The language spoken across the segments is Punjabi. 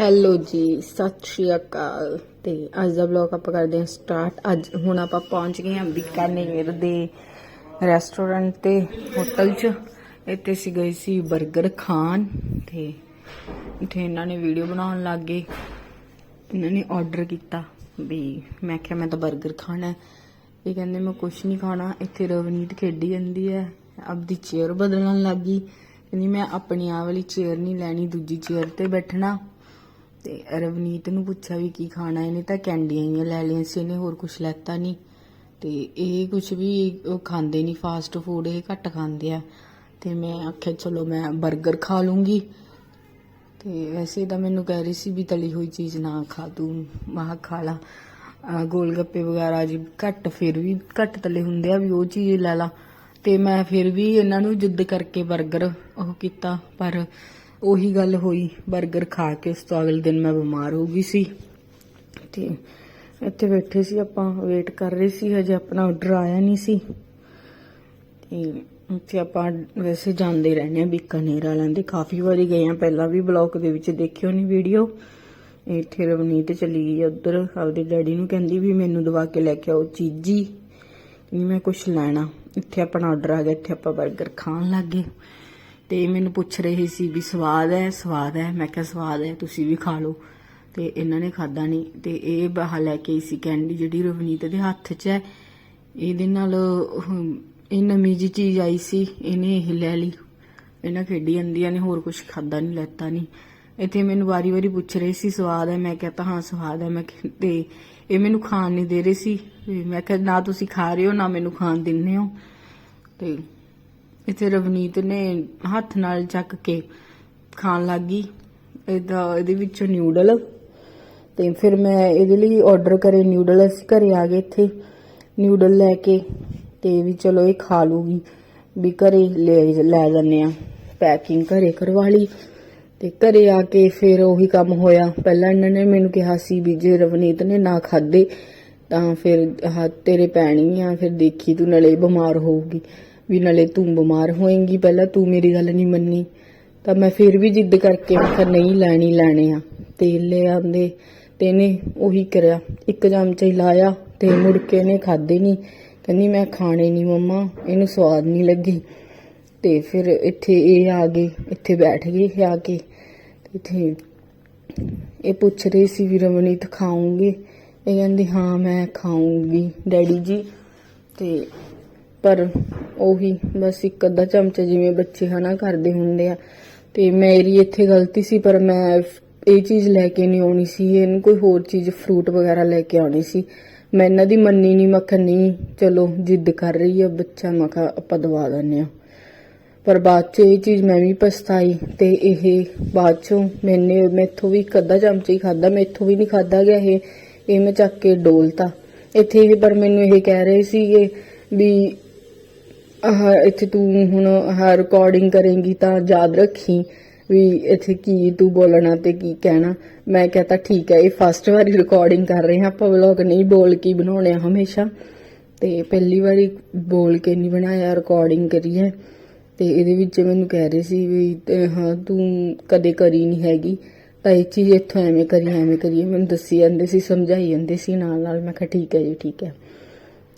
ਹੈਲੋ ਜੀ, ਸਤਿ ਸ਼੍ਰੀ ਅਕਾਲ। ਤੇ ਅੱਜ ਦਾ ਵਲੌਗ ਆਪਾਂ ਕਰਦੇ ਹਾਂ ਸਟਾਰਟ ਅੱਜ ਹੁਣ ਆਪਾਂ ਪਹੁੰਚ ਗਏ ਹਾਂ ਬੀਕਾਨੇਰ ਦੇ ਰੈਸਟੋਰੈਂਟ ਤੇ ਹੋਟਲ 'ਚ। ਇੱਥੇ ਸੀ ਗਏ ਸੀ 버ਗਰ ਖਾਣ ਤੇ ਇੱਥੇ ਇਹਨਾਂ ਨੇ ਵੀਡੀਓ ਬਣਾਉਣ ਲੱਗ ਗਏ। ਇਹਨਾਂ ਨੇ ਆਰਡਰ ਕੀਤਾ ਵੀ ਮੈਂ ਕਿਹਾ ਮੈਂ ਤਾਂ 버ਗਰ ਖਾਣਾ ਹੈ। ਇਹ ਕਹਿੰਦੇ ਮੈਂ ਕੁਝ ਨਹੀਂ ਖਾਣਾ। ਇੱਥੇ ਰਵਨੀਤ ਖੇਡੀ ਜਾਂਦੀ ਹੈ। ਆਪਦੀ ਚੇਅਰ ਬਦਲਣ ਲੱਗੀ ਕਹਿੰਦੀ ਮੈਂ ਆਪਣੀ ਆਹ ਵਾਲੀ ਚੇਅਰ ਨਹੀਂ ਲੈਣੀ, ਦੂਜੀ ਚੇਅਰ ਤੇ ਬੈਠਣਾ। ਤੇ ਰਵਨੀਤ ਨੂੰ ਪੁੱਛਿਆ ਵੀ ਕੀ ਖਾਣਾ, ਇਹਨੇ ਤਾਂ ਕੈਂਡੀਆਂ ਹੀ ਲੈ ਲਈਆਂ ਸੀ, ਇਹਨੇ ਹੋਰ ਕੁਝ ਲੈਤਾ ਨਹੀਂ। ਤੇ ਇਹ ਕੁਝ ਵੀ ਖਾਂਦੇ ਨਹੀਂ ਫਾਸਟ ਫੂਡ ਇਹ ਘੱਟ ਖਾਂਦੇ ਆ। ਤੇ ਮੈਂ ਆਖਿਆ, ਚਲੋ ਮੈਂ 버ਗਰ ਖਾ ਲੂੰਗੀ। ਤੇ ਵੈਸੇ ਤਾਂ ਮੈਨੂੰ ਕਹਿ ਰਹੀ ਸੀ ਵੀ ਤਲੀ ਹੋਈ ਚੀਜ਼ ਨਾ ਖਾ, ਤੂੰ ਮਾਹ ਖਾ ਲਾ। ਗੋਲ ਗੱਪੇ ਵਗੈਰਾ ਜੀ ਘੱਟ, ਫਿਰ ਵੀ ਘੱਟ ਤਲੇ ਹੁੰਦੇ ਆ, ਵੀ ਉਹ ਚੀਜ਼ ਲੈ ਲਾ। ਤੇ ਮੈਂ ਫਿਰ ਵੀ ਇਹਨਾਂ ਨੂੰ ਜਿੱਦ ਕਰਕੇ 버ਗਰ ਉਹ ਕੀਤਾ, ਪਰ ਉਹੀ ਗੱਲ ਹੋਈ 버ਗਰ ਖਾ ਕੇ ਉਸ ਤੋਂ ਅਗਲੇ ਦਿਨ ਮੈਂ ਬਿਮਾਰ ਹੋ ਗਈ ਸੀ। ਤੇ ਇੱਥੇ ਬੈਠੇ ਸੀ ਆਪਾਂ ਵੇਟ ਕਰ ਰਹੇ ਸੀ, ਹਜੇ ਆਪਣਾ ਆਰਡਰ ਆਇਆ ਨਹੀਂ ਸੀ। ਤੇ ਉੱਥੇ ਆਪਾਂ ਵੈਸੇ ਜਾਂਦੇ ਰਹਿੰਦੇ ਆ ਬੀਕਾਨੇਰ ਵਾਲਿਆਂ ਦੇ। ਕਾਫੀ ਵਾਰੀ ਗਏ ਆ ਪਹਿਲਾਂ ਵੀ ਬਲੌਗ ਦੇ ਵਿੱਚ ਦੇਖਿਓ ਨਹੀਂ ਵੀਡੀਓ ਇੱਥੇ ਰਵਨੀਤ ਚਲੀ ਗਈ ਉਧਰ, ਆਪਦੇ ਡੈਡੀ ਨੂੰ ਕਹਿੰਦੀ ਵੀ ਮੈਨੂੰ ਦਵਾ ਕੇ ਲੈ ਕੇ ਆਓ ਚੀਜੀ। ਨਹੀਂ ਮੈਂ ਕੁਝ ਲੈਣਾ। ਇੱਥੇ ਆਪਣਾ ਆਰਡਰ ਆ ਗਿਆ, ਇੱਥੇ ਆਪਾਂ 버ਗਰ ਖਾਣ ਲੱਗੇ ਤੇ ਮੈਨੂੰ ਪੁੱਛ ਰਹੇ ਸੀ ਵੀ ਸਵਾਦ ਹੈ ਸਵਾਦ ਹੈ। ਮੈਂ ਕਿਹਾ, ਸਵਾਦ ਹੈ, ਤੁਸੀਂ ਵੀ ਖਾ ਲਓ। ਤੇ ਇਹਨਾਂ ਨੇ ਖਾਦਾ ਨਹੀਂ ਤੇ ਇਹ ਬਾਹ ਲੈ ਕੇ ਆਈ ਸੀ ਕੈਂਡੀ, ਜਿਹੜੀ ਰਵਨੀਤ ਦੇ ਹੱਥ 'ਚ ਹੈ। ਇਹਦੇ ਨਾਲ ਇਹ ਨਵੀਂ ਜੀ ਚੀਜ਼ ਆਈ ਸੀ। ਇਹਨੇ ਇਹ ਲੈ ਲਈ। ਇਹਨਾਂ ਖੇਡੀ ਜਾਂਦੀਆਂ ਨੇ, ਹੋਰ ਕੁਝ ਖਾਦਾ ਨਹੀਂ ਲੈਤਾ ਨਹੀਂ ਇੱਥੇ ਮੈਨੂੰ ਵਾਰੀ-ਵਾਰੀ ਪੁੱਛ ਰਹੇ ਸੀ, ਸਵਾਦ ਹੈ? ਮੈਂ ਕਹਤਾ ਹਾਂ, ਸਵਾਦ ਹੈ। ਮੈਂ ਕਿਹਾ- ਤੇ ਇਹ ਮੈਨੂੰ ਖਾਣ ਨਹੀਂ ਦੇ ਰਹੇ ਸੀ। ਮੈਂ ਕਿਹਾ, ਨਾ ਤੁਸੀਂ ਖਾ ਰਹੇ ਹੋ, ਨਾ ਮੈਨੂੰ ਖਾਣ ਦਿੰਦੇ ਹੋ। ਤੇ ਇੱਥੇ ਰਵਨੀਤ ਨੇ ਹੱਥ ਨਾਲ ਚੱਕ ਕੇ ਖਾਣ ਲੱਗੀ ਇਹਦਾ, ਇਹਦੇ ਵਿੱਚੋਂ ਨਿਊਡਲ ਤੇ ਫਿਰ ਮੈਂ ਇਹਦੇ ਲਈ ਆਰਡਰ ਕਰੇ ਨਿਊਡਲ ਅਸੀਂ ਘਰੇ ਆ ਗਏ ਇੱਥੇ ਨਿਊਡਲ ਲੈ ਕੇ ਤੇ ਵੀ ਚਲੋ ਇਹ ਖਾ ਲੂਗੀ। ਵੀ ਘਰੇ ਲੈ ਲੈ ਜਾਂਦੇ ਆ ਪੈਕਿੰਗ ਘਰੇ ਕਰਵਾ ਲਈ ਤੇ ਘਰੇ ਆ ਕੇ ਫਿਰ ਉਹੀ ਕੰਮ ਹੋਇਆ। ਪਹਿਲਾਂ ਇਹਨਾਂ ਨੇ ਮੈਨੂੰ ਕਿਹਾ ਸੀ ਵੀ ਜੇ ਰਵਨੀਤ ਨੇ ਨਾ ਖਾਦੇ ਤਾਂ ਫਿਰ ਤੇਰੇ ਪੈਣੀ ਆ, ਫਿਰ ਦੇਖੀ ਤੂੰ, ਨਾਲੇ ਬਿਮਾਰ ਹੋਊਗੀ। ਵੀ ਨਾਲੇ ਤੂੰ ਬਿਮਾਰ ਹੋਏਂਗੀ, ਪਹਿਲਾਂ ਤੂੰ ਮੇਰੀ ਗੱਲ ਨਹੀਂ ਮੰਨੀ। ਤਾਂ ਮੈਂ ਫਿਰ ਵੀ ਜਿੱਦ ਕਰਕੇ ਮੈਂ ਕਿਹਾ, ਨਹੀਂ, ਲੈਣੀ, ਲੈਣੇ ਆ। ਤੇਲ ਲੈ ਆਂਦੇ ਤੇ ਇਹਨੇ ਉਹੀ ਕਰਿਆ। ਇੱਕ ਚਮਚਾ ਹੀ ਲਾਇਆ ਤੇ ਮੁੜ ਕੇ ਇਹਨੇ ਖਾਦੇ ਨਹੀਂ। ਕਹਿੰਦੀ, ਮੈਂ ਖਾਣੇ ਨਹੀਂ ਮੰਮਾ, ਇਹਨੂੰ ਸਵਾਦ ਨਹੀਂ ਲੱਗੀ। ਤੇ ਫਿਰ ਇੱਥੇ ਇਹ ਆ ਗਏ, ਇੱਥੇ ਬੈਠ ਗਏ ਆ ਕੇ ਇੱਥੇ ਇਹ ਪੁੱਛ ਰਹੇ ਸੀ ਵੀ ਰਮਨੀਤ ਖਾਉਂਗੇ ਇਹ ਕਹਿੰਦੀ, ਹਾਂ, ਮੈਂ ਖਾਉਂਗੀ ਡੈਡੀ ਜੀ। ਤੇ ਪਰ ਉਹੀ ਬਸ ਇੱਕ ਅੱਧਾ ਚਮਚਾ ਜਿਵੇਂ ਬੱਚੇ ਹਨਾ ਕਰਦੇ ਹੁੰਦੇ ਆ। ਤੇ ਮੇਰੀ ਇੱਥੇ ਗਲਤੀ ਸੀ, ਪਰ ਮੈਂ ਇਹ ਚੀਜ਼ ਲੈ ਕੇ ਨਹੀਂ ਆਉਣੀ ਸੀ, ਇਹਨੂੰ ਕੋਈ ਹੋਰ ਚੀਜ਼ ਫਰੂਟ ਵਗੈਰਾ ਲੈ ਕੇ ਆਉਣੀ ਸੀ। ਮੈਂ ਇਹਨਾਂ ਦੀ ਮੰਨੀ ਨਹੀਂ ਮੈਂ ਨਹੀਂ, ਚਲੋ ਜਿੱਦ ਕਰ ਰਹੀ ਆ ਬੱਚਾ, ਮੈਂ ਆਪਾਂ ਦਵਾ ਦਿੰਦੇ ਆ। ਪਰ ਬਾਅਦ ਚ ਇਹ ਚੀਜ਼ ਮੈਂ ਵੀ ਪਛਤਾਈ ਤੇ ਇਹ ਬਾਅਦ ਚੋਂ ਮੈਨੇ ਮੈਥੋਂ ਵੀ ਇੱਕ ਅੱਧਾ ਚਮਚਾ ਹੀ ਖਾਦਾ ਮੈਥੋਂ ਵੀ ਨਹੀਂ ਖਾਦਾ ਗਿਆ ਇਹ ਇਹ ਮੈਂ ਚੱਕ ਕੇ ਡੋਲਤਾ। ਇੱਥੇ ਇਹ ਪਰ ਮੈਨੂੰ ਇਹ ਕਹਿ ਰਹੇ ਸੀਗੇ ਵੀ ਇੱਥੇ ਤੂੰ ਹੁਣ ਆਹ ਰਿਕਾਰਡਿੰਗ ਕਰੇਂਗੀ ਤਾਂ ਯਾਦ ਰੱਖੀ ਵੀ ਇੱਥੇ ਕੀ ਤੂੰ ਬੋਲਣਾ ਤੇ ਕੀ ਕਹਿਣਾ। ਮੈਂ ਕਹਤਾ ਠੀਕ ਹੈ, ਇਹ ਫਸਟ ਵਾਰੀ ਰਿਕਾਰਡਿੰਗ ਕਰ ਰਹੇ ਹਾਂ, ਆਪਾਂ ਵਲੌਗ ਨਹੀਂ ਬੋਲ ਕੇ ਬਣਾਉਣੇ ਆ ਹਮੇਸ਼ਾ। ਤੇ ਪਹਿਲੀ ਵਾਰੀ ਬੋਲ ਕੇ ਨਹੀਂ ਬਣਾਇਆ ਰਿਕਾਰਡਿੰਗ ਕਰੀ ਹੈ। ਤੇ ਇਹਦੇ ਵਿੱਚ ਮੈਨੂੰ ਕਹਿ ਰਹੇ ਸੀ ਵੀ, ਤੇ ਹਾਂ, ਤੂੰ ਕਦੇ ਕਰੀ ਨਹੀਂ ਹੈਗੀ। ਤਾਂ ਇਹ ਚੀਜ਼ ਇੱਥੋਂ ਐਵੇਂ ਕਰੀ ਐਵੇਂ ਕਰੀ। ਮੈਨੂੰ ਦੱਸੀ ਜਾਂਦੇ ਸੀ, ਸਮਝਾਈ ਜਾਂਦੇ ਸੀ ਨਾਲ ਨਾਲ ਮੈਂ ਕਿਹਾ ਠੀਕ ਹੈ ਜੀ, ਠੀਕ ਹੈ।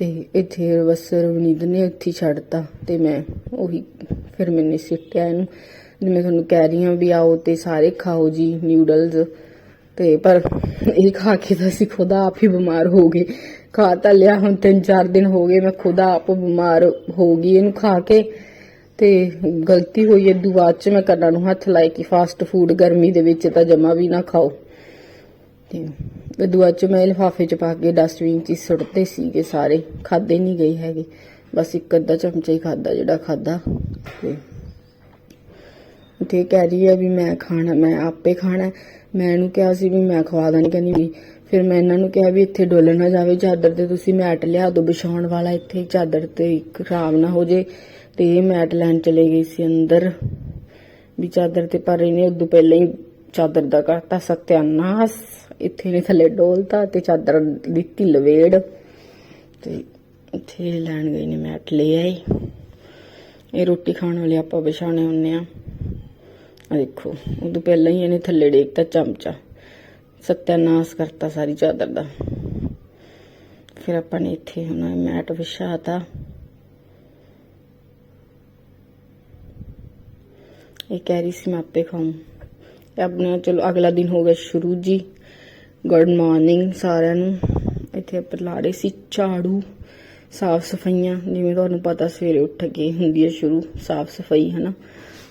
ਤੇ ਇੱਥੇ ਬਸ ਰਵਨੀਤ ਨੇ ਉੱਥੇ ਹੀ ਛੱਡਤਾ ਤੇ ਮੈਂ ਉਹੀ ਫਿਰ ਮੈਨੇ ਸਿੱਟਿਆ ਇਹਨੂੰ। ਜਿਵੇਂ ਤੁਹਾਨੂੰ ਕਹਿ ਰਹੀ ਹਾਂ ਵੀ ਆਓ ਤੇ ਸਾਰੇ ਖਾਓ ਜੀ ਨਿਊਡਲਸ ਤੇ ਪਰ ਇਹ ਖਾ ਕੇ ਤਾਂ ਅਸੀਂ ਖੁਦ ਆਪ ਹੀ ਬਿਮਾਰ ਹੋ ਗਏ। ਖਾ ਤਾਂ ਲਿਆ ਹੁਣ ਤਿੰਨ ਚਾਰ ਦਿਨ ਹੋ ਗਏ, ਮੈਂ ਖੁਦ ਆਪ ਬਿਮਾਰ ਹੋ ਗਈ ਇਹਨੂੰ ਖਾ ਕੇ। ਤੇ ਗਲਤੀ ਹੋਈ ਏ ਬਾਅਦ ਚ ਮੈਂ ਕੰਨਾਂ ਨੂੰ ਹੱਥ ਲਾਏ ਕਿ ਫਾਸਟ ਫੂਡ ਗਰਮੀ ਦੇ ਵਿੱਚ ਤਾਂ ਜਮਾ ਵੀ ਨਾ ਖਾਓ। ਤੇ ਦੁਆ ਚ ਮੈਂ ਲਿਫਾਫੇ ਚ ਪਾ ਕੇ ਡਸਟਬਿਨ ਚ ਹੀ ਸੁੱਟਦੇ ਸੀਗੇ ਸਾਰੇ ਖਾਦੇ ਨਹੀਂ ਗਏ ਹੈਗੇ। ਬਸ ਇੱਕ ਅੱਧਾ ਚਮਚਾ ਹੀ ਖਾਦਾ ਜਿਹੜਾ ਖਾਦਾ ਤੇ ਤੇ ਕਹਿ ਰਹੀ ਹੈ ਵੀ ਮੈਂ ਖਾਣਾ, ਮੈਂ ਆਪੇ ਖਾਣਾ। ਮੈਂ ਇਹਨੂੰ ਕਿਹਾ ਸੀ ਵੀ ਮੈਂ ਖਵਾ ਦਾਂ ਕਹਿੰਦੀ ਵੀ ਫਿਰ ਮੈਂ ਇਹਨਾਂ ਨੂੰ ਕਿਹਾ ਵੀ ਇੱਥੇ ਡੁੱਲ ਨਾ ਜਾਵੇ, ਚਾਦਰ ਤੇ ਤੁਸੀਂ ਮੈਟ ਲਿਆ ਦਿਓ ਵਿਛਾਉਣ ਵਾਲਾ ਇੱਥੇ, ਚਾਦਰ ਤੇ ਖਰਾਬ ਨਾ ਹੋ ਜੇ। ਤੇ ਇਹ ਮੈਟ ਲੈਣ ਚਲੇ ਗਈ ਸੀ ਅੰਦਰ। ਵੀ ਚਾਦਰ ਤੇ ਪਰ ਇਹਨੇ ਉਦੋਂ ਪਹਿਲਾਂ ਹੀ ਚਾਦਰ ਦਾ ਕਰਤਾ ਸਤਿਆਨਾਸ਼, ਇੱਥੇ ਨੇ ਥੱਲੇ ਡੋਲਤਾ ਤੇ ਚਾਦਰ ਦਿੱਤੀ ਲਵੇੜ। ਤੇ ਇੱਥੇ ਲੈਣ ਗਈ ਨੇ ਮੈਟ ਲੈ ਆਈ। ਇਹ ਰੋਟੀ ਖਾਣ ਵਾਲੇ ਆਪਾਂ ਵਿਛਾਉਣੇ ਹੁੰਨੇ ਆ। ਆ ਦੇਖੋ, ਉਦੋਂ ਪਹਿਲਾਂ ਹੀ ਇਹਨੇ ਥੱਲੇ ਡੇਕਤਾ ਚਮਚਾ। ਸਤਿਆਨਾਸ਼ ਕਰਤਾ ਸਾਰੀ ਚਾਦਰ ਦਾ। ਫਿਰ ਆਪਾਂ ਨੇ ਇੱਥੇ ਹੁਣ ਮੈਟ ਵਿਛਾਤਾ। ਇਹ ਕਹਿ ਰਹੀ ਸੀ, ਮੈਂ ਆਪੇ ਖਾਉਂ ਆਪਣਾ ਚਲੋ ਅਗਲਾ ਦਿਨ ਹੋ ਗਿਆ ਸ਼ੁਰੂ ਜੀ। ਗੁੱਡ ਮਾਰਨਿੰਗ ਸਾਰਿਆਂ ਨੂੰ। ਇੱਥੇ ਆਪਾਂ ਲਾ ਰਹੇ ਸੀ, ਝਾੜੂ, ਸਾਫ਼ ਸਫਾਈਆਂ। ਜਿਵੇਂ ਤੁਹਾਨੂੰ ਪਤਾ ਸਵੇਰੇ ਉੱਠ ਕੇ ਹੁੰਦੀ ਹੈ ਸ਼ੁਰੂ ਸਾਫ਼ ਸਫ਼ਾਈ, ਹਨਾ?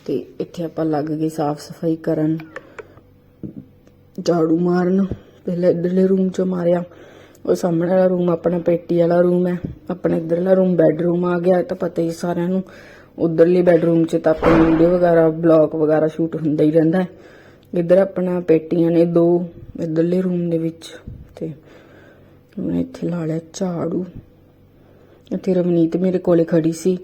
ਤੇ ਇੱਥੇ ਆਪਾਂ ਲੱਗ ਗਏ ਸਾਫ਼ ਸਫ਼ਾਈ ਕਰਨ। ਝਾੜੂ ਮਾਰਨ। ਪਹਿਲਾਂ ਇਧਰਲੇ ਰੂਮ 'ਚ ਮਾਰਿਆ। ਉਹ ਸਾਹਮਣੇ ਵਾਲਾ ਰੂਮ ਆਪਣਾ ਪੇਟੀ ਵਾਲਾ ਰੂਮ ਹੈ। ਆਪਣਾ ਇੱਧਰਲਾ ਰੂਮ ਬੈੱਡਰੂਮ ਆ ਗਿਆ, ਤਾਂ ਪਤਾ ਹੀ ਸਾਰਿਆਂ ਨੂੰ। ਉਧਰਲੇ ਬੈੱਡਰੂਮ 'ਚ ਤਾਂ ਆਪਣੀ ਵੀਡੀਓ ਵਗੈਰਾ ਬਲੌਗ ਵਗੈਰਾ ਸ਼ੂਟ ਹੁੰਦਾ ਹੀ ਰਹਿੰਦਾ ਹੈ। ਇੱਧਰ ਆਪਣਾ ਪੇਟੀਆਂ ਨੇ ਦੋ, ਇੱਧਰਲੇ ਰੂਮ ਦੇ ਵਿੱਚ ਤੇ ਮੈਂ ਇੱਥੇ ਲਾ ਲਿਆ ਝਾੜੂ। ਇੱਥੇ ਰਵਨੀਤ ਮੇਰੇ ਕੋਲੇ ਖੜੀ ਸੀ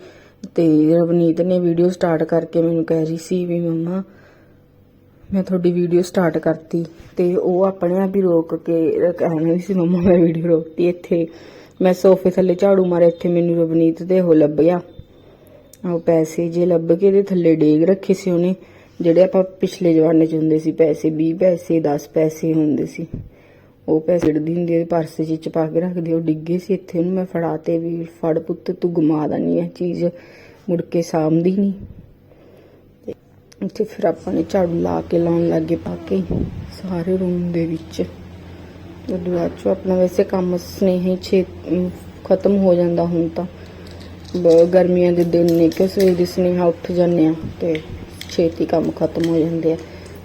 ਤੇ ਰਵਨੀਤ ਨੇ ਵੀਡੀਓ ਸਟਾਰਟ ਕਰਕੇ ਮੈਨੂੰ ਕਹਿ ਰਹੀ ਸੀ ਵੀ ਮੰਮਾ, ਮੈਂ ਤੁਹਾਡੀ ਵੀਡੀਓ ਸਟਾਰਟ ਕਰਤੀ ਤੇ ਉਹ ਆਪਣੇ ਆਪ ਹੀ ਰੋਕ ਕੇ ਕਹਿਣਾ ਸੀ, ਮੰਮਾ, ਮੈਂ ਵੀਡੀਓ ਰੋਕਤੀ ਇੱਥੇ। ਮੈਂ ਸੋਫੇ ਥੱਲੇ ਝਾੜੂ ਮਾਰਿਆ, ਇੱਥੇ ਮੈਨੂੰ ਰਵਨੀਤ ਦੇ ਉਹ ਲੱਭਿਆ। ਉਹ ਪੈਸੇ ਜੇ ਲੱਭ ਕੇ ਇਹਦੇ ਥੱਲੇ ਡੇਗ ਰੱਖੇ ਸੀ ਉਹਨੇ। ਜਿਹੜੇ ਆਪਾਂ ਪਿਛਲੇ ਜਮਾਨੇ ਚ ਹੁੰਦੇ ਸੀ, ਪੈਸੇ 20 ਪੈਸੇ 10 ਪੈਸੇ ਹੁੰਦੇ ਸੀ, ਉਹ ਪੈਸੇ ਡਿੱਗਦੀ ਹੁੰਦੀ ਹੈ ਪਰਸ ਚ ਪਾ ਕੇ ਰੱਖਦੀ, ਉਹ ਡਿੱਗੇ ਸੀ, ਇੱਥੇ ਉਹਨੂੰ ਮੈਂ ਫੜਾਤੇ ਵੀ, ਫੜ ਪੁੱਤ, ਤੂੰ ਗੁਮਾ ਦਨੀ ਇਹ ਚੀਜ਼ ਮੁੜ ਕੇ ਸਾਂਭਦੀ ਨਹੀਂ ਤੇ ਫਿਰ ਆਪਾਂ ਨੇ ਝਾੜੂ ਲਾ ਕੇ ਲਾਉਣ ਲੱਗੇ ਪਾ ਕੇ, ਸਾਰੇ ਰੂਮ ਦੇ ਵਿੱਚ। ਉਦੋਂ ਬਾਅਦ ਚੋਂ ਆਪਣਾ ਵੈਸੇ ਕੰਮ ਸਨੇਹੀ ਛੇ ਖਤਮ ਹੋ ਜਾਂਦਾ ਹੁਣ ਤਾਂ। ਗਰਮੀਆਂ ਦੇ ਦਿਨ ਨੇ ਕਿ ਸਵੇਰ ਦੀ ਸਨੇਹਾ ਉੱਠ ਜਾਂਦੇ ਆ ਤੇ ਛੇਤੀ ਕੰਮ ਖਤਮ ਹੋ ਜਾਂਦੇ ਆ।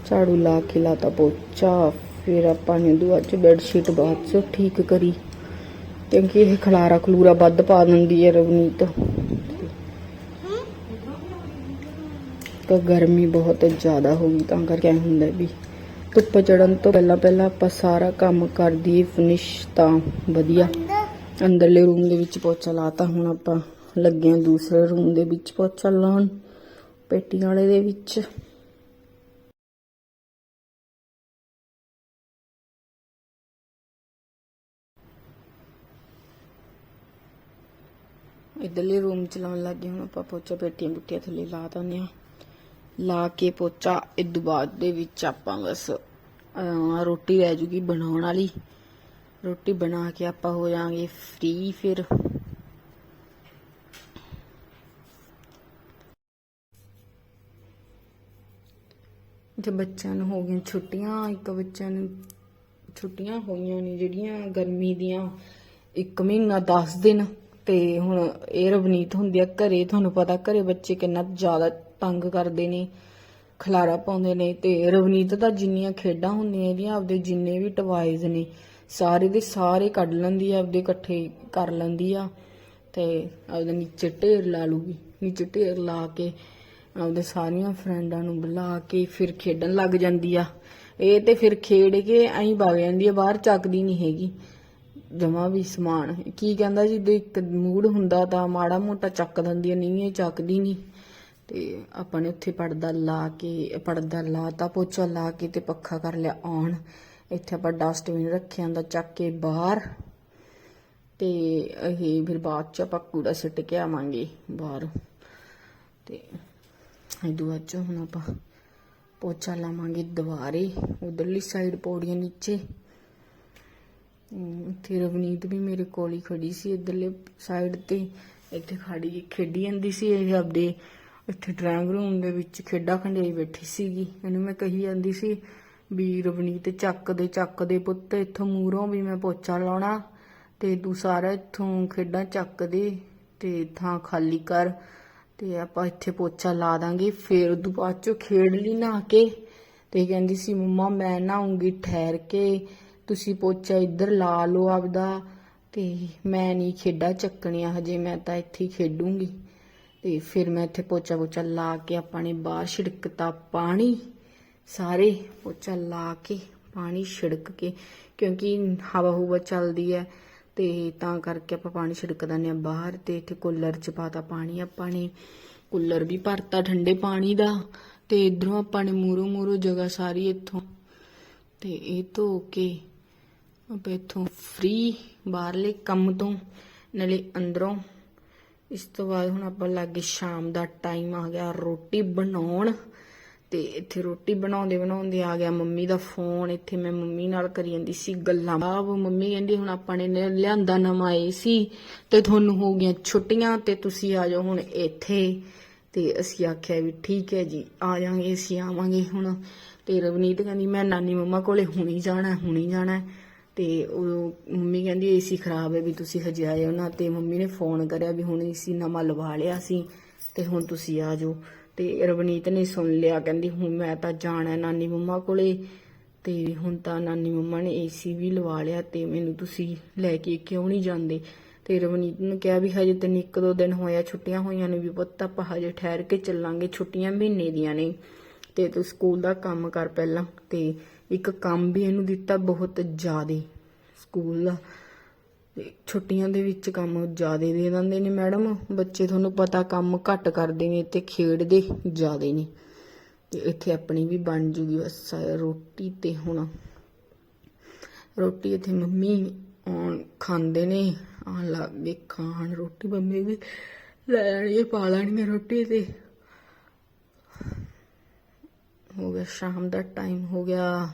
ਝਾੜੂ ਲਾ ਕੇ ਲਾਤਾ ਪੋਚਾ, ਫਿਰ ਆਪਾਂ ਨੇ ਦੁਆ ਚ ਬੈੱਡ ਸ਼ੀਟ ਬਾਅਦ ਚ ਠੀਕ ਕਰੀ। ਕਿਉਂਕਿ ਇਹ ਖਲਾਰਾ ਖਲੂਰਾ ਵੱਧ ਪਾ ਦਿੰਦੀ ਹੈ ਰਵਨੀਤ। ਤਾਂ ਗਰਮੀ ਬਹੁਤ ਜ਼ਿਆਦਾ ਹੋ ਗਈ, ਤਾਂ ਕਰਕੇ ਐਂ ਹੁੰਦਾ ਵੀ ਧੁੱਪ ਚੜਨ ਤੋਂ ਪਹਿਲਾਂ ਪਹਿਲਾਂ ਆਪਾਂ ਸਾਰਾ ਕੰਮ ਕਰ ਦਈਏ ਫਿਨਿਸ਼ ਤਾਂ ਵਧੀਆ। ਅੰਦਰਲੇ ਰੂਮ ਦੇ ਵਿੱਚ ਪੋਚਾ ਲਾਤਾ, ਹੁਣ ਆਪਾਂ ਲੱਗੇ ਹਾਂ ਦੂਸਰੇ ਰੂਮ ਦੇ ਵਿੱਚ ਪੋਚਾ ਲਾਉਣ। ਪੇਟੀਆਂ ਵਾਲੇ ਦੇ ਵਿੱਚ। ਇਧਰਲੇ ਰੂਮ ਚ ਲਾਉਣ ਲੱਗੇ ਹੁਣ ਆਪਾਂ ਪੋਚਾ ਪੇਟੀਆਂ ਬੁੱਟੀਆਂ ਥੱਲੇ ਲਾ ਦਿੰਦੇ ਆ ਲਾ ਕੇ ਪੋਚਾ ਇਦੋਂ ਬਾਅਦ ਦੇ ਵਿੱਚ ਆਪਾਂ ਬਸ ਰੋਟੀ ਰਹਿ ਜੂਗੀ ਬਣਾਉਣ ਵਾਲੀ। ਰੋਟੀ ਬਣਾ ਕੇ ਆਪਾਂ ਹੋ ਜਾਾਂਗੇ ਫ੍ਰੀ ਫਿਰ। ਤੇ ਬੱਚਿਆਂ ਨੂੰ ਹੋ ਗਈਆਂ ਛੁੱਟੀਆਂ, ਇੱਕ ਬੱਚਿਆਂ ਨੂੰ ਛੁੱਟੀਆਂ ਹੋਈਆਂ ਨੇ ਜਿਹੜੀਆਂ ਗਰਮੀ ਦੀਆਂ, ਇੱਕ ਮਹੀਨਾ 10 ਦਿਨ, ਤੇ ਹੁਣ ਇਹ ਰਵਨੀਤ ਹੁੰਦੀ ਆ ਘਰੇ, ਤੁਹਾਨੂੰ ਪਤਾ ਘਰੇ ਬੱਚੇ ਕਿੰਨਾ ਜ਼ਿਆਦਾ ਤੰਗ ਕਰਦੇ ਨੇ, ਖਲਾਰਾ ਪਾਉਂਦੇ ਨੇ, ਤੇ ਰਵਨੀਤ ਤਾਂ ਜਿੰਨੀਆਂ ਖੇਡਾਂ ਹੁੰਦੀਆਂ ਇਹਦੀਆਂ, ਆਪਦੇ ਜਿੰਨੇ ਵੀ ਟਵਾਇਜ਼ ਨੇ, ਸਾਰੇ ਦੇ ਸਾਰੇ ਕੱਢ ਲੈਂਦੀ ਆ, ਆਪਦੇ ਇਕੱਠੇ ਕਰ ਲੈਂਦੀ ਆ, ਤੇ ਆਪਦੇ ਨੀਚੇ ਢੇਰ ਲਾ ਲੂਗੀ, ਨੀਚੇ ਢੇਰ ਲਾ ਕੇ ਆਪਦੇ ਸਾਰੀਆਂ ਫਰੈਂਡਾਂ ਨੂੰ ਬੁਲਾ ਕੇ ਫਿਰ ਖੇਡਣ ਲੱਗ ਜਾਂਦੀ ਆ। ਇਹ ਤੇ ਫਿਰ ਖੇਡ ਕੇ ਐਂ ਵਗ ਜਾਂਦੀ ਆ, ਬਾਹਰ ਚੱਕਦੀ ਨਹੀਂ ਹੈਗੀ। ਜਮਾ ਵੀ ਸਮਾਨ। ਕੀ ਕਹਿੰਦਾ ਜੀ ਦੇ ਇੱਕ ਮੂਡ ਹੁੰਦਾ ਤਾਂ ਮਾੜਾ ਮੋਟਾ ਚੱਕ ਦਿੰਦੀ ਆ, ਨਹੀਂ ਇਹ ਚੱਕਦੀ ਨਹੀਂ। ਤੇ ਆਪਾਂ ਨੇ ਉੱਥੇ ਪਰਦਾ ਲਾ ਕੇ, ਪਰਦਾ ਲਾਤਾ, ਪੋਚਾ ਲਾ ਕੇ ਤੇ ਪੱਖਾ ਕਰ ਲਿਆ ਔਨ ਇੱਥੇ ਆਪਾਂ ਡਸਟਬਿਨ ਰੱਖਿਆ ਹੁੰਦਾ, ਚੱਕ ਕੇ ਬਾਹਰ। ਤੇ ਇਹ ਫਿਰ ਬਾਅਦ ਚ ਆਪਾਂ ਕੂੜਾ ਸਿੱਟ ਕੇ ਆਵਾਂਗੇ ਬਾਹਰ। ਤੇ ਇਦੋਂ ਬਾਅਦ ਚ ਹੁਣ ਆਪਾਂ ਪੋਚਾ ਲਾਵਾਂਗੇ ਦੁਬਾਰੇ, ਉਧਰਲੀ ਸਾਈਡ ਪੌੜੀਆਂ ਨੀਚੇ। ਇੱਥੇ ਰਵਨੀਤ ਵੀ ਮੇਰੇ ਕੋਲ ਹੀ ਖੜੀ ਸੀ, ਇਧਰਲੇ ਸਾਈਡ ਤੇ। ਇੱਥੇ ਖੜੀ, ਖੇਡੀ ਜਾਂਦੀ ਸੀ ਇਹ ਆਪਦੇ, ਇੱਥੇ ਡਰਾਇੰਗ ਰੂਮ ਦੇ ਵਿੱਚ ਖੇਡਾਂ ਖੰਡੇਈ ਬੈਠੀ ਸੀਗੀ। ਇਹਨੂੰ ਮੈਂ ਕਹੀ ਜਾਂਦੀ ਸੀ ਵੀ ਰਵਨੀਤ ਚੱਕ ਦੇ ਚੱਕ ਦੇ ਪੁੱਤ, ਇੱਥੋਂ ਮੂਹਰੋਂ ਵੀ ਮੈਂ ਪੋਚਾ ਲਾਉਣਾ ਤੇ ਤੂੰ ਸਾਰਾ ਇੱਥੋਂ ਖੇਡਾਂ ਚੱਕ ਦੇ ਤੇ ਥਾਂ ਖਾਲੀ ਕਰ। ਤੇ ਆਪਾਂ ਇੱਥੇ ਪੋਚਾ ਲਾ ਦਾਂਗੇ, ਫਿਰ ਉਦੋਂ ਬਾਅਦ ਚੋਂ ਖੇਡ ਲਈ ਨਹਾ ਕੇ ਤੇ ਕਹਿੰਦੀ ਸੀ, ਮੰਮਾ, ਮੈਂ ਨਹਾਉਂਗੀ ਠਹਿਰ ਕੇ ਤੁਸੀਂ ਪੋਚਾ ਇੱਧਰ ਲਾ ਲਓ ਆਪਦਾ ਤੇ ਮੈਂ ਨਹੀਂ ਖੇਡਾਂ ਚੱਕਣੀਆਂ, ਹਜੇ ਮੈਂ ਤਾਂ ਇੱਥੇ ਹੀ ਖੇਡੂੰਗੀ। ਤੇ ਫਿਰ ਮੈਂ ਇੱਥੇ ਪੋਚਾ ਪੋਚਾ ਲਾ ਕੇ ਆਪਾਂ ਨੇ ਬਾਹਰ ਛਿੜਕਤਾ ਪਾਣੀ, ਸਾਰੇ ਪੋਚਾ ਲਾ ਕੇ ਪਾਣੀ ਛਿੜਕ ਕੇ, ਕਿਉਂਕਿ ਹਵਾ ਹੁਵਾ ਚੱਲਦੀ ਹੈ। ਤੇ ਤਾਂ ਕਰਕੇ ਆਪਾਂ ਪਾਣੀ ਛਿੜਕ ਦਿੰਦੇ ਆ ਬਾਹਰ ਤੇ ਇੱਥੇ ਕੂਲਰ ਚ ਪਾਤਾ ਪਾਣੀ, ਆਪਾਂ ਨੇ ਕੂਲਰ ਵੀ ਭਰਤਾ ਠੰਡੇ ਪਾਣੀ ਦਾ ਤੇ ਇਧਰੋਂ ਆਪਾਂ ਨੇ ਮੂਰੋ ਮੂਰੋ ਜਗ੍ਹਾ ਸਾਰੀ ਇੱਥੋਂ ਤੇ ਇਹ ਧੋ ਕੇ ਆਪਾਂ ਇੱਥੋਂ ਫ੍ਰੀ ਬਾਹਰਲੇ ਕੰਮ ਤੋਂ ਨਾਲੇ ਅੰਦਰੋਂ। ਇਸ ਤੋਂ ਬਾਅਦ ਹੁਣ ਆਪਾਂ ਲੱਗੇ ਸ਼ਾਮ ਦਾ ਟਾਈਮ ਆ ਗਿਆ, ਰੋਟੀ ਬਣਾਉਣ। ਤੇ ਇੱਥੇ ਰੋਟੀ ਬਣਾਉਂਦੇ ਬਣਾਉਂਦੇ ਆ ਗਿਆ ਮੰਮੀ ਦਾ ਫੋਨ, ਇੱਥੇ ਮੈਂ ਮੰਮੀ ਨਾਲ ਕਰੀ ਜਾਂਦੀ ਸੀ ਗੱਲਾਂ। ਆਪ ਮੰਮੀ ਕਹਿੰਦੀ, ਹੁਣ ਆਪਾਂ ਨੇ ਲਿਆਂਦਾ ਨਵਾਂ ਏਸੀ ਤੇ ਤੁਹਾਨੂੰ ਹੋ ਗਈਆਂ ਛੁੱਟੀਆਂ ਤੇ ਤੁਸੀਂ ਆ ਜਾਓ ਹੁਣ ਇੱਥੇ। ਤੇ ਅਸੀਂ ਆਖਿਆ ਵੀ ਠੀਕ ਹੈ ਜੀ, ਆ ਜਾਾਂਗੇ ਅਸੀਂ ਆਵਾਂਗੇ ਹੁਣ। ਤੇ ਰਵਨੀਤ ਕਹਿੰਦੀ, ਮੈਂ ਨਾਨੀ ਮੰਮਾ ਕੋਲੇ ਹੁਣੀ ਜਾਣਾ ਹੁਣੀ ਜਾਣਾ। ਤੇ ਉਹ ਮੰਮੀ ਕਹਿੰਦੀ ਏਸੀ ਖਰਾਬ ਹੈ ਵੀ ਤੁਸੀਂ ਹਜੇ ਆਏ ਹੋ ਨਾ। ਤੇ ਮੰਮੀ ਨੇ ਫੋਨ ਕਰਿਆ ਵੀ ਹੁਣ ਏਸੀ ਨਵਾਂ ਲਵਾ ਲਿਆ ਸੀ ਤੇ ਹੁਣ ਤੁਸੀਂ ਆ ਜਾਓ। ਤੇ ਰਵਨੀਤ ਨੇ ਸੁਣ ਲਿਆ, ਕਹਿੰਦੀ, ਹੁਣ ਮੈਂ ਤਾਂ ਜਾਣਾ ਨਾਨੀ ਮੰਮਾ ਕੋਲੇ ਤੇ ਹੁਣ ਤਾਂ ਨਾਨੀ ਮੰਮਾ ਨੇ ਏਸੀ ਵੀ ਲਵਾ ਲਿਆ ਤੇ ਮੈਨੂੰ ਤੁਸੀਂ ਲੈ ਕੇ ਕਿਉਂ ਨਹੀਂ ਜਾਂਦੇ? ਤੇ ਰਵਨੀਤ ਨੂੰ ਕਿਹਾ ਵੀ, ਹਜੇ ਤੈਨੂੰ ਇੱਕ ਦੋ ਦਿਨ ਹੋਇਆ, ਛੁੱਟੀਆਂ ਹੋਈਆਂ ਨੇ ਵੀ ਪੁੱਤ, ਆਪਾਂ ਹਜੇ ਠਹਿਰ ਕੇ ਚੱਲਾਂਗੇ, ਛੁੱਟੀਆਂ ਮਹੀਨੇ ਦੀਆਂ ਨੇ। ਤੇ ਤੂੰ ਸਕੂਲ ਦਾ ਕੰਮ ਕਰ ਪਹਿਲਾਂ ਤੇ ਇੱਕ ਕੰਮ ਵੀ ਇਹਨੂੰ ਦਿੱਤਾ ਬਹੁਤ ਜ਼ਿਆਦੇ, ਸਕੂਲ ਦਾ। ਤੇ ਛੁੱਟੀਆਂ ਦੇ ਵਿੱਚ ਕੰਮ ਜ਼ਿਆਦਾ ਦੇ ਦਿੰਦੇ ਨੇ ਮੈਡਮ। ਬੱਚੇ ਤੁਹਾਨੂੰ ਪਤਾ ਕੰਮ ਘੱਟ ਕਰਦੇ ਨੇ ਤੇ ਖੇਡਦੇ ਜ਼ਿਆਦਾ ਨੇ। ਤੇ ਇੱਥੇ ਆਪਣੀ ਵੀ ਬਣ ਜੂਗੀ ਬਸ ਰੋਟੀ ਤੇ ਹੁਣ। ਰੋਟੀ ਇੱਥੇ ਮੰਮੀ ਆਉਣ ਖਾਂਦੇ ਨੇ। ਆਉਣ ਲੱਗ ਗਏ ਖਾਣ। ਰੋਟੀ ਮੰਮੀ ਵੀ ਲੈ ਲੈਣਗੇ ਪਾ ਲੈਣਗੇ ਰੋਟੀ ਤੇ। ਹੋ ਗਿਆ, ਸ਼ਾਮ ਦਾ ਟਾਈਮ ਹੋ ਗਿਆ।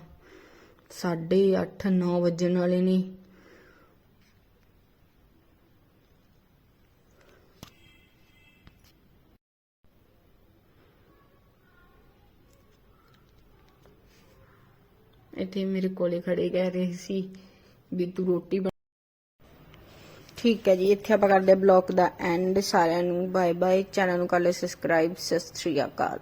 8:30 9 ਵਜਣ ਵਾਲੇ ਨੇ। ਇੱਥੇ ਮੇਰੇ ਕੋਲੇ ਖੜੇ ਕਹਿ ਰਹੇ ਸੀ ਵੀ ਤੂੰ ਰੋਟੀ ਬਣਾ। ਠੀਕ ਹੈ ਜੀ, ਇੱਥੇ ਆਪਾਂ ਕਰਦੇ ਬਲੌਗ ਦਾ ਐਂਡ ਸਾਰਿਆਂ ਨੂੰ ਬਾਏ ਬਾਏ ਚੈਨਲ ਨੂੰ ਕਰ ਲਓ ਸਬਸਕ੍ਰਾਈਬ ਸਤਿ ਸ਼੍ਰੀ ਅਕਾਲ।